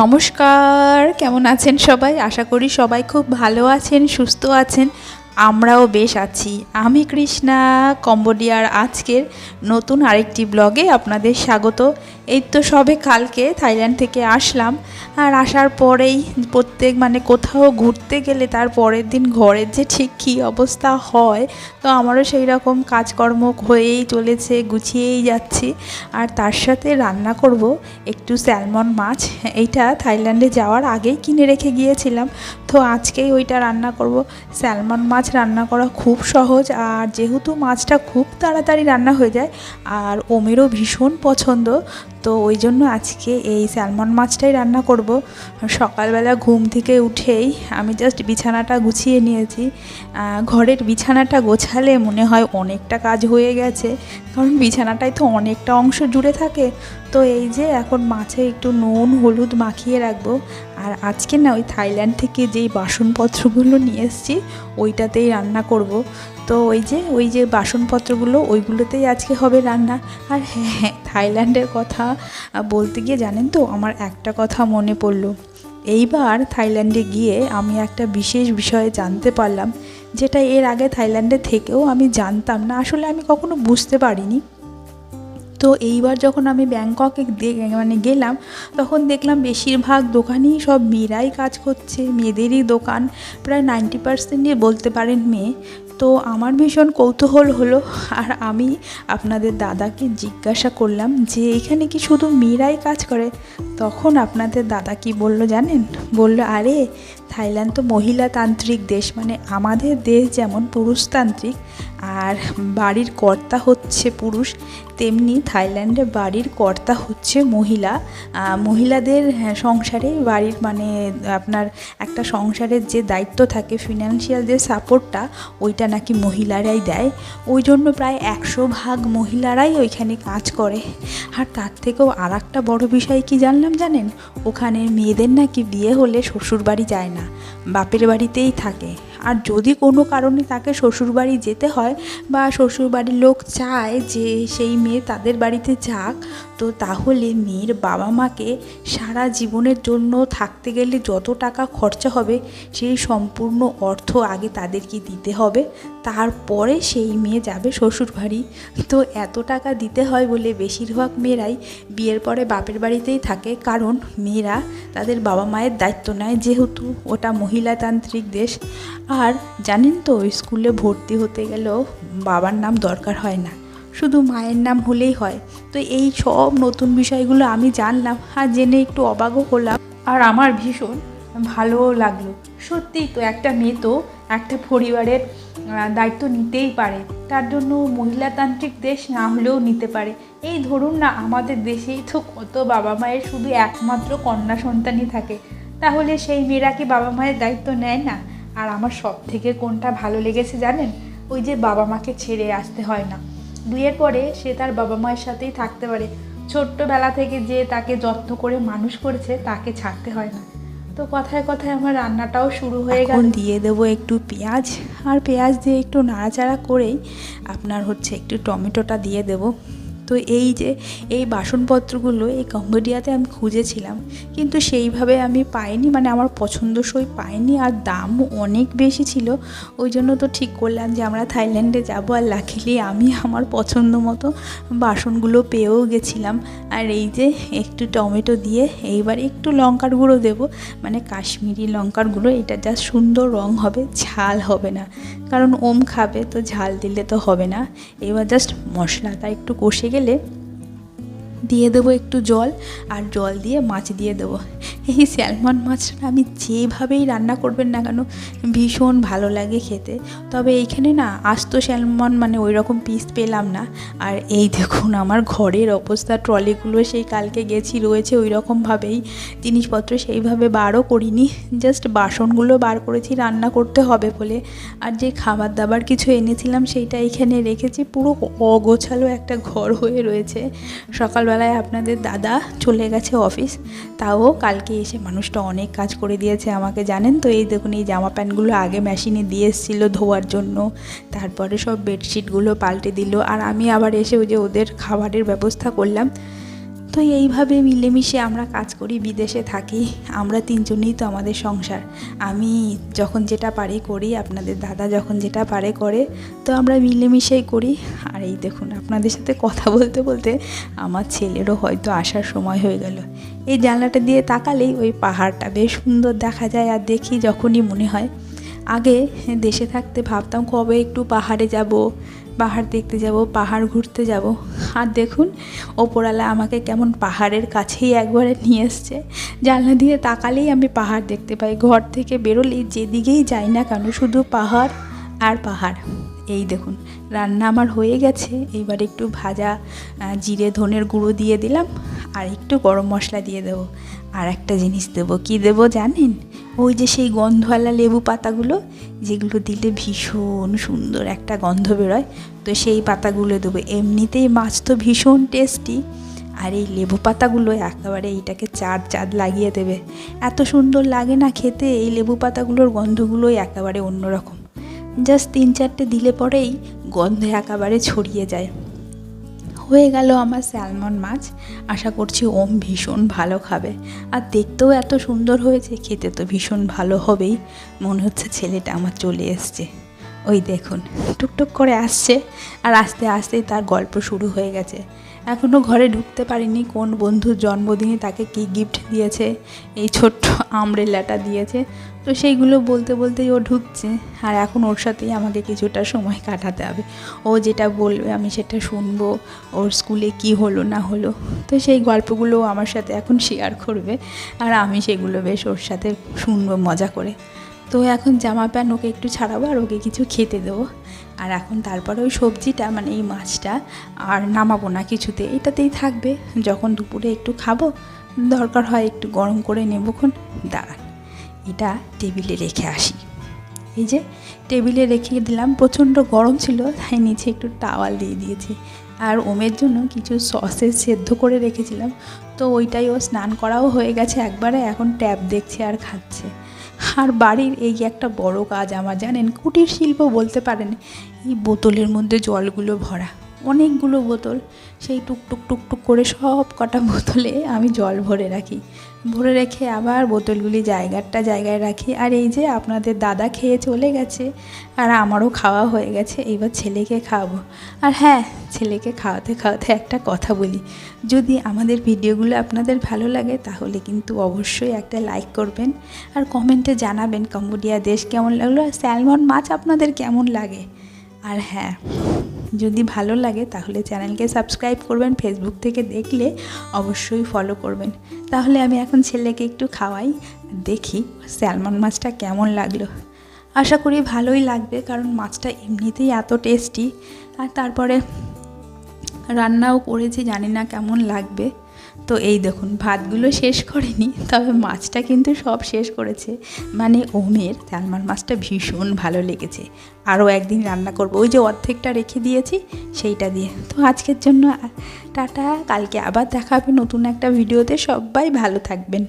নমস্কার, কেমন আছেন সবাই? আশা করি সবাই খুব ভালো আছেন, সুস্থ আছেন, আমরাও বেশ আছি। আমি কৃষ্ণা, কম্বোডিয়ার আজকের নতুন আরেকটি ব্লগে আপনাদের স্বাগত। এই তো সবে কালকে থাইল্যান্ড থেকে আসলাম। আর আসার পরেই প্রত্যেক মানে কোথাও ঘুরতে গেলে তার পরের দিন ঘরের যে ঠিক কী অবস্থা হয়, তো আমারও সেই রকম কাজকর্ম হয়েই চলেছে, গুছিয়েই যাচ্ছি। আর তার সাথে রান্না করব একটু স্যালমন মাছ। এইটা থাইল্যান্ডে যাওয়ার আগেই কিনে রেখে গিয়েছিলাম। তো আজকেই ওইটা রান্না করব। স্যালমন মাছ রান্না করা খুব সহজ। আর যেহেতু মাছটা খুব তাড়াতাড়ি রান্না হয়ে যায়, আর ওমেরও ভীষণ পছন্দ তো ওই জন্য আজকে এই স্যালমন মাছটাই রান্না করব। সকালবেলা ঘুম থেকে উঠেই আমি জাস্ট বিছানাটা গুছিয়ে নিয়েছি। ঘরের বিছানাটা গোছালে মনে হয় অনেকটা কাজ হয়ে গেছে। কারণ বিছানাটাই তো অনেকটা অংশ জুড়ে থাকে। তো এই যে এখন মাছে একটু নুন, হলুদ মাখিয়ে রাখব। আর আজকে না ওই থাইল্যান্ড থেকে যেই বাসনপত্রগুলো নিয়ে এসেছি, ওইটাতেই রান্না করব। তো ওই যে ওই যে বাসনপত্রগুলো, ওইগুলোতেই আজকে হবে রান্না। আর হ্যাঁ হ্যাঁ থাইল্যান্ডের কথা বলতে গিয়ে জানেন তো, আমার একটা কথা মনে পড়ল। এইবার থাইল্যান্ডে গিয়ে আমি একটা বিশেষ বিষয়ে জানতে পারলাম, যেটা এর আগে থাইল্যান্ডে থেকেও আমি জানতাম না, আসলে আমি কখনো বুঝতে পারিনি। তো এইবার যখন আমি ব্যাংককে মানে গেলাম, তখন দেখলাম বেশিরভাগ দোকানেই সব মেয়েরাই কাজ করছে, মেয়েদেরই দোকান, প্রায় নাইনটি পার্সেন্টই বলতে পারেন মেয়ে। তো আমার ভীষণ কৌতূহল হলো, আর আমি আপনাদের দাদাকে জিজ্ঞাসা করলাম যে, এখানে কি শুধু মেয়েরাই কাজ করে? তখন আপনাদের দাদা কি বলল জানেন? বলল, আরে, থাইল্যান্ড তো মহিলাতান্ত্রিক দেশ মানে আমাদের দেশ যেমন পুরুষতান্ত্রিক আর বাড়ির কর্তা হচ্ছে পুরুষ তেমনি থাইল্যান্ডে বাড়ির কর্তা হচ্ছে মহিলা। মহিলাদের হ্যাঁ, সংসারে বাড়ির মানে আপনার একটা সংসারের যে দায়িত্ব থাকে ফিনান্সিয়াল যে সাপোর্টটা ওইটা নাকি মহিলারাই দেয়। ওই জন্য প্রায় একশো ভাগ মহিলারাই ওইখানে কাজ করে। আর তার থেকেও আর একটা বড় বিষয় কি জানলাম জানেন? ওখানে মেয়েদের নাকি বিয়ে হলে শ্বশুর বাড়ি যায় না বাপের বাড়িতেই থাকে। আর যদি কোনো কারণে তাকে শ্বশুরবাড়ি যেতে হয় বা শ্বশুরবাড়ির লোক চায় যে সেই মেয়ে তাদের বাড়িতে যাক, তো তাহলে মেয়ের বাবা মাকে সারা জীবনের জন্য থাকতে গেলে যত টাকা খরচা হবে সেই সম্পূর্ণ অর্থ আগে তাদেরকে দিতে হবে। তারপরে সেই মেয়ে যাবে শ্বশুরবাড়ি। তো এত টাকা দিতে হয় বলে বেশিরভাগ মেয়েরাই বিয়ের পরে বাপের বাড়িতেই থাকে। কারণ মেয়েরা তাদের বাবা মায়ের দায়িত্ব নেয়, যেহেতু ওটা মহিলাতান্ত্রিক দেশ। আর জানেন তো, স্কুলে ভর্তি হতে গেলেও বাবার নাম দরকার হয় না। শুধু মায়ের নাম হলেই হয়। তো এই সব নতুন বিষয়গুলো আমি জানলাম আর জেনে একটু অবাকও হলাম। আর আমার ভীষণ ভালোও লাগল। সত্যিই তো একটা মেয়ে তো একটা পরিবারের দায়িত্ব নিতেই পারে। তার জন্য মহিলাতান্ত্রিক দেশ না হলেও নিতে পারে। এই ধরুন না, আমাদের দেশেই তো কত বাবা মায়ের শুধু একমাত্র কন্যা সন্তানই থাকে। তাহলে সেই মেয়েরা কি বাবা মায়ের দায়িত্ব নেয় না? আর আমার সব থেকে কোনটা ভালো লেগেছে জানেন? ওই যে বাবা মাকে ছেড়ে আসতে হয় না। বিয়ের পরে সে তার বাবা মায়ের সাথেই থাকতে পারে। ছোট্টবেলা থেকে যে তাকে যত্ন করে মানুষ করেছে, তাকে ছাড়তে হয় না। তো কথায় কথায় আমার রান্নাটাও শুরু হয়ে গেল। দিয়ে দেবো একটু পেঁয়াজ। আর পেঁয়াজ দিয়ে একটু নাড়াচাড়া করেই আপনার হচ্ছে একটু টমেটোটা দিয়ে দেবো। তো এই যে এই বাসনপত্রগুলো এই কম্বোডিয়াতে আমি খুঁজেছিলাম, কিন্তু সেইভাবে আমি পাইনি মানে আমার পছন্দসই পাইনি আর দামও অনেক বেশি ছিল। ওই জন্য তো ঠিক করলাম যে আমরা থাইল্যান্ডে যাব আর লাকিলি আমি আমার পছন্দ মতো বাসনগুলো পেয়েও গেছিলাম। আর এই যে একটু টমেটো দিয়ে এইবার একটু লঙ্কার গুঁড়ো দেবো মানে কাশ্মীরি লঙ্কার গুঁড়ো, এটা যা সুন্দর রং হবে, ঝাল হবে না। কারণ ওম খাবে তো ঝাল দিলে তো হবে না। এবার জাস্ট মশলাটা একটু কষে গেলে দিয়ে দেবো একটু জল আর জল দিয়ে মাছ দিয়ে দেবো। এই স্যালমন মাছটা আমি যেভাবেই রান্না করবেন না কেন, ভীষণ ভালো লাগে খেতে। তবে এইখানে না আস্ত স্যালমন মানে ওই রকম পিস পেলাম না। আর এই দেখুন আমার ঘরের অবস্থা, ট্রলিগুলো সেই কালকে গেছি, রয়েছে ওই রকমভাবেই জিনিসপত্র সেইভাবে বারও করিনি জাস্ট বাসনগুলো বার করেছি, রান্না করতে হবে বলে। আর যে খাবার দাবার কিছু এনেছিলাম সেইটা এখানে রেখেছি, পুরো অগোছালো একটা ঘর হয়ে রয়েছে। সকালবেলায় আপনাদের দাদা চলে গেছে অফিস, তাও কালকে এসে মানুষটা অনেক কাজ করে দিয়েছে আমাকে, জানেন তো? এই দেখুন, এই জামা প্যান্টগুলো আগে মেশিনে দিয়ে এসেছিল ধোয়ার জন্য। তারপরে সব বেডশিটগুলো পাল্টে দিল। আর আমি আবার এসে ওই যে ওদের খাবারের ব্যবস্থা করলাম। তো এইভাবে মিলেমিশে আমরা কাজ করি, বিদেশে থাকি। আমরা তিনজনেই তো আমাদের সংসার। আমি যখন যেটা পারি করি, আপনাদের দাদা যখন যেটা পারে করে, তো আমরা মিলেমিশেই করি। আর এই দেখুন, আপনাদের সাথে কথা বলতে বলতে আমার ছেলেরও হয়তো আসার সময় হয়ে গেল। এই জানলাটা দিয়ে তাকালেই ওই পাহাড়টা বেশ সুন্দর দেখা যায়, আর দেখি যখনই মনে হয় আগে দেশে থাকতে ভাবতাম কবে একটু পাহাড়ে যাব, পাহাড় দেখতে যাব, পাহাড় ঘুরতে যাব। আর দেখুন, ওপরওয়ালা আমাকে কেমন পাহাড়ের কাছেই একবারে নিয়ে এসছে। জানলা দিয়ে তাকালেই আমি পাহাড় দেখতে পাই। ঘর থেকে বেরোলেই যেদিকেই যাই না কেন, শুধু পাহাড় আর পাহাড়। এই দেখুন, রান্না আমার হয়ে গেছে। এইবার একটু ভাজা জিরে, ধনের গুঁড়ো দিয়ে দিলাম। আর একটু গরম মশলা দিয়ে দেবো। আর একটা জিনিস দেবো, কি দেবো জানেন? ওই যে সেই গন্ধওয়ালা লেবু পাতাগুলো, যেগুলো দিলে ভীষণ সুন্দর একটা গন্ধ বেরোয়, তো সেই পাতাগুলো দেবো। এমনিতেই মাছ তো ভীষণ টেস্টি আর এই লেবু পাতাগুলো একেবারে এইটাকে চার চাঁদ লাগিয়ে দেবে। এত সুন্দর লাগে না খেতে, এই লেবু পাতাগুলোর গন্ধগুলোই একেবারে অন্যরকম। জাস্ট তিন চারটে দিলে পরেই গন্ধ একেবারে ছড়িয়ে যায়। হয়ে গেল আমার স্যালমন মাছ। আশা করছি ওম ভীষণ ভালো খাবে। আর দেখতেও এত সুন্দর হয়েছে, খেতে তো ভীষণ ভালো হবেই। মনে হচ্ছে ছেলেটা আমার চলে এসছে। ওই দেখুন টুকটুক করে আসছে। আর আস্তে আস্তে তার গল্প শুরু হয়ে গেছে। এখনও ঘরে ঢুকতে পারিনি কোন বন্ধুর জন্মদিনে তাকে কী গিফট দিয়েছে। এই ছোট্ট আমরেলাটা দিয়েছে। তো সেইগুলো বলতে বলতেই ও ঢুকছে। আর এখন ওর সাথেই আমাকে কিছুটা সময় কাটাতে হবে। ও যেটা বলবে আমি সেটা শুনব, ওর স্কুলে কি হলো না হলো। তো সেই গল্পগুলো আমার সাথে এখন শেয়ার করবে। আর আমি সেগুলো বেশ ওর সাথে শুনব, মজা করে। তো এখন জামা প্যান্ট ওকে একটু ছাড়াবো আর ওকে কিছু খেতে দেবো। আর এখন তারপরে ওই সবজিটা মানে এই মাছটা আর নামাবো না কিছুতে। এটাতেই থাকবে। যখন দুপুরে একটু খাব, দরকার হয় একটু গরম করে নেবোক্ষণ দাঁড়ান এটা টেবিলে রেখে আসি। এই যে টেবিলে রেখে দিলাম, প্রচণ্ড গরম ছিল, তাই নিচে একটু টাওয়াল দিয়ে দিয়েছি। আর ওমের জন্য কিছু সসেস সেদ্ধ করে রেখেছিলাম। তো ওইটাই ও স্নান করাও হয়ে গেছে একবারে, এখন ট্যাব দেখছে আর খাচ্ছে। আর বাড়ির এই একটা বড় কাজ আমার, জানেন, কুটির শিল্প বলতে পারেন, এই বোতলের মধ্যে জলগুলো ভরা। অনেকগুলো বোতল, সেই টুকটুক টুকটুক করে সব কটা বোতলে আমি জল ভরে রাখি। ভরে রেখে আবার বোতলগুলি জায়গাটা জায়গায় রাখি। আর এই যে আপনাদের দাদা খেয়ে চলে গেছে আর আমারও খাওয়া হয়ে গেছে, এইবার ছেলেকে খাওয়াবো। আর হ্যাঁ ছেলেকে খাওয়াতে খাওয়াতে একটা কথা বলি। যদি আমাদের ভিডিওগুলো আপনাদের ভালো লাগে তাহলে কিন্তু অবশ্যই একটা লাইক করবেন আর কমেন্টে জানাবেন, কম্বোডিয়া দেশ কেমন লাগল? আর স্যালমন মাছ আপনাদের কেমন লাগে? আর হ্যাঁ। যদি ভালো লাগে তাহলে চ্যানেলকে সাবস্ক্রাইব করবেন ফেসবুক থেকে দেখলে অবশ্যই ফলো করবেন। তাহলে আমি এখন ছেলেকে একটু খাওয়াই, দেখি স্যালমন মাছটা কেমন লাগল। আশা করি ভালোই লাগবে, কারণ মাছটা এমনিতেই এত টেস্টি আর তারপরে রান্নাও করেছি, জানি না কেমন লাগবে। তো এই দেখুন, ভাতগুলো শেষ করেনি, তবে মাছটা কিন্তু সব শেষ করেছে। মানে ওমের স্যালমন মাছটা ভীষণ ভালো লেগেছে। আরও একদিন রান্না করব। ওই যে অর্ধেকটা রেখে দিয়েছি, সেইটা দিয়ে। তো আজকের জন্য টাটা। কালকে আবার দেখা হবে নতুন একটা ভিডিওতে। সবাই ভালো থাকবেন।